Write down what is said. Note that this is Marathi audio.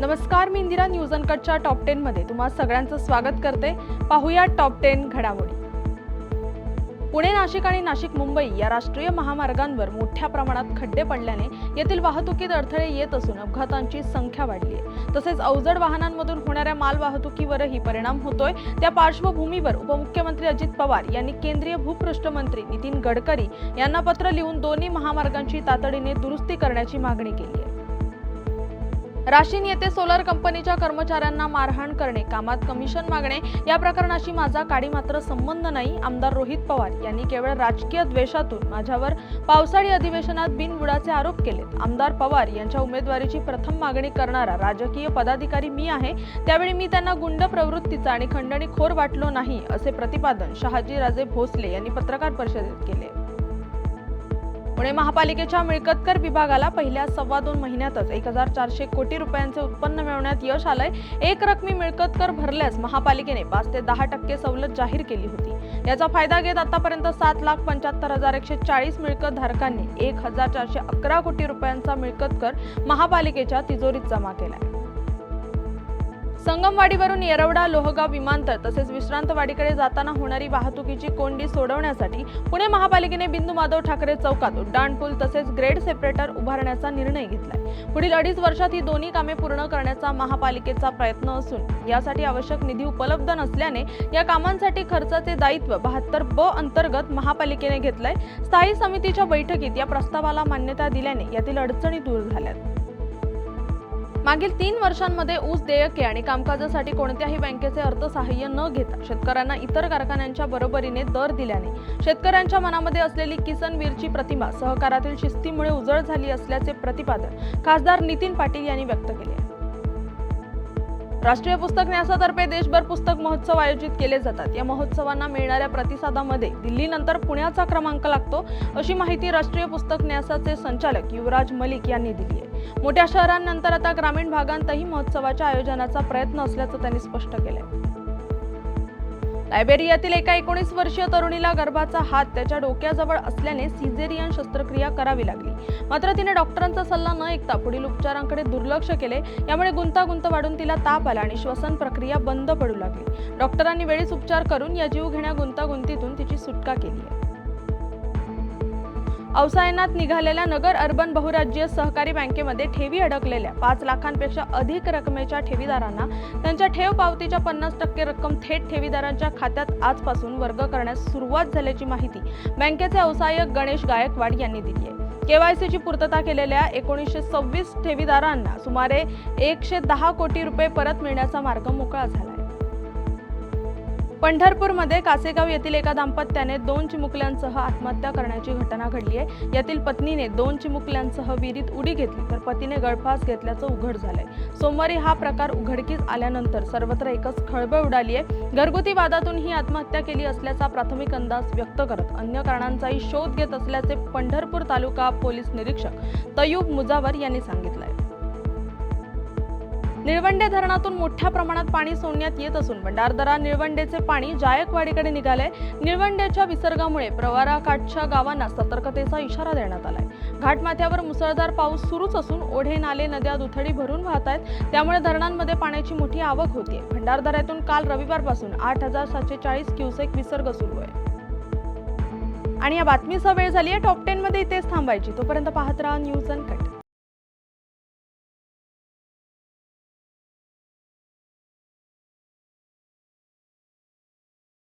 नमस्कार मी इंदिरा न्यूज अनकटच्या टॉप टेनमध्ये तुम्हा सगळ्यांचं स्वागत करते. पाहूया टॉप टेन घडामोडी. पुणे नाशिक आणि नाशिक मुंबई या राष्ट्रीय महामार्गांवर मोठ्या प्रमाणात खड्डे पडल्याने येथील वाहतुकीत अडथळे येत असून अपघातांची संख्या वाढली आहे. तसेच अवजड वाहनांमधून होणाऱ्या माल वाहतुकीवरही परिणाम होतोय. त्या पार्श्वभूमीवर उपमुख्यमंत्री अजित पवार यांनी केंद्रीय भूपृष्ठ मंत्री नितीन गडकरी यांना पत्र लिहून दोन्ही महामार्गांची तातडीने दुरुस्ती करण्याची मागणी केली आहे. राशीन येथे सोलर कंपनीच्या कर्मचाऱ्यांना मारहाण करणे कामात कमिशन मागणे या प्रकरणाशी माझा काडी मात्र संबंध नाही आमदार रोहित पवार यांनी केवळ राजकीय द्वेषातून माझ्यावर पावसाळी अधिवेशनात बिनबुडाचे आरोप केलेत. आमदार पवार यांच्या उमेदवारीची प्रथम मागणी करणारा राजकीय पदाधिकारी मी आहे त्यावेळी मी त्यांना गुंड प्रवृत्तीचा आणि खंडणीखोर वाटलो नाही असे प्रतिपादन शहाजीराजे भोसले यांनी पत्रकार परिषदेत केले. पुणे महापालिकेच्या मिळकतकर विभागाला पहिल्या सव्वा दोन महिन्यातच एक हजार चारशे कोटी रुपयांचे उत्पन्न मिळवण्यात यश आलंय. एक रकमी मिळकतकर भरल्यास महापालिकेने पाच ते दहा टक्के सवलत जाहीर केली होती. याचा फायदा घेत आतापर्यंत सात लाख पंच्याहत्तर हजार एकशे चाळीस मिळकत धारकांनी एक हजार चारशे अकरा कोटी रुपयांचा मिळकत कर महापालिकेच्या तिजोरीत जमा केलाय. संगमवाडीवरून येरवडा लोहगाव विमानतळ तसेच विश्रांतवाडीकडे जाताना होणारी वाहतुकीची कोंडी सोडवण्यासाठी पुणे महापालिकेने बिंदू माधव ठाकरे चौकात उड्डाणपूल तसेच ग्रेड सेपरेटर उभारण्याचा निर्णय घेतलाय. पुढील अडीच वर्षात ही दोन्ही कामे पूर्ण करण्याचा महापालिकेचा प्रयत्न असून यासाठी आवश्यक निधी उपलब्ध नसल्याने या कामांसाठी खर्चाचे दायित्व बहात्तर ब अंतर्गत महापालिकेने घेतलंय. स्थायी समितीच्या बैठकीत या प्रस्तावाला मान्यता दिल्याने यातील अडचणी दूर झाल्यात. मागील तीन वर्षांमध्ये ऊस देयके आणि कामकाजासाठी कोणत्याही बँकेचे अर्थसहाय्य न घेता शेतकऱ्यांना इतर कारखान्यांच्या बरोबरीने दर दिल्याने शेतकऱ्यांच्या मनामध्ये असलेली किसन वीरची प्रतिमा सहकारातील शिस्तीमुळे उजळ झाली असल्याचे प्रतिपादन खासदार नितीन पाटील यांनी व्यक्त केले राष्ट्रीय पुस्तक न्यासातर्फे देशभर पुस्तक महोत्सव आयोजित केले जातात. या महोत्सवांना मिळणाऱ्या प्रतिसादामध्ये दिल्लीनंतर पुण्याचा क्रमांक लागतो अशी माहिती राष्ट्रीय पुस्तक न्यासाचे संचालक युवराज मलिक यांनी दिली आहे. मोठ्या शहरांनंतर आता ग्रामीण भागांतही महोत्सवाच्या आयोजनाचा प्रयत्न असल्याचं त्यांनी स्पष्ट केलंय. लायबेरियातील एका एकोणीस वर्षीय तरुणीला गर्भाचा हात त्याच्या डोक्याजवळ असल्याने सिझेरियन शस्त्रक्रिया करावी लागली. मात्र तिने डॉक्टरांचा सल्ला न ऐकता पुढील उपचारांकडे दुर्लक्ष केले. यामुळे गुंतागुंत वाढून तिला ताप आला आणि श्वसन प्रक्रिया बंद पडू लागली. डॉक्टरांनी वेळीच उपचार करून या जीव घेण्या गुंतागुंतीतून तिची सुटका केली आहे. अवसायनात निघालेल्या नगर अर्बन बहुराज्य सहकारी बँकेमध्ये ठेवी अडकलेल्या. पाच लाखांपेक्षा अधिक रकमेच्या ठेवीदारांना त्यांच्या ठेव पावतीच्या पन्नास टक्के रक्कम थेट ठेवीदारांच्या खात्यात आजपासून वर्ग करण्यास सुरुवात झाल्याची माहिती बँकेचे अवसायक गणेश गायकवाड यांनी दिली आहे. केवायसीची पूर्तता केलेल्या एकोणीसशे सव्वीस ठेवीदारांना सुमारे एकशे दहा कोटी रुपये परत मिळण्याचा मार्ग मोकळा झाला आहे. पंढरपूरमध्ये कासेगाव येथील एका दाम्पत्याने दोन चिमुकल्यांसह आत्महत्या करण्याची घटना घडली आहे. यातील पत्नीने दोन चिमुकल्यांसह विहिरीत उडी घेतली तर पतीने गळफास घेतल्याचं उघड झालंय. सोमवारी हा प्रकार उघडकीस आल्यानंतर सर्वत्र एकच खळबळ उडाली आहे. घरगुती वादातून ही आत्महत्या केली असल्याचा प्राथमिक अंदाज व्यक्त करत अन्य कारणांचाही शोध घेत असल्याचे पंढरपूर तालुका पोलीस निरीक्षक तयूब मुजावर यांनी सांगितलंय. निळवंडे धरणातून मोठ्या प्रमाणात पाणी सोडण्यात येत असून भंडारदरा निळवंडेचे पाणी जायकवाडीकडे निघाले निळवंडेच्या विसर्गामुळे प्रवाराकाठच्या गावांना सतर्कतेचा इशारा देण्यात आलाय. घाटमाथ्यावर मुसळधार पाऊस सुरूच असून ओढे नाले नद्या दुथडी भरून वाहत आहेत त्यामुळे धरणांमध्ये पाण्याची मोठी आवक होतीये. भंडारदऱ्यातून काल रविवारपासून आठ हजार सातशे चाळीस क्युसेक विसर्ग सुरू आहे. आणि या बातमीचा वेळ झाली आहे टॉप टेन मध्ये इथेच थांबायची. तोपर्यंत पाहत राहा न्यूज अँड कट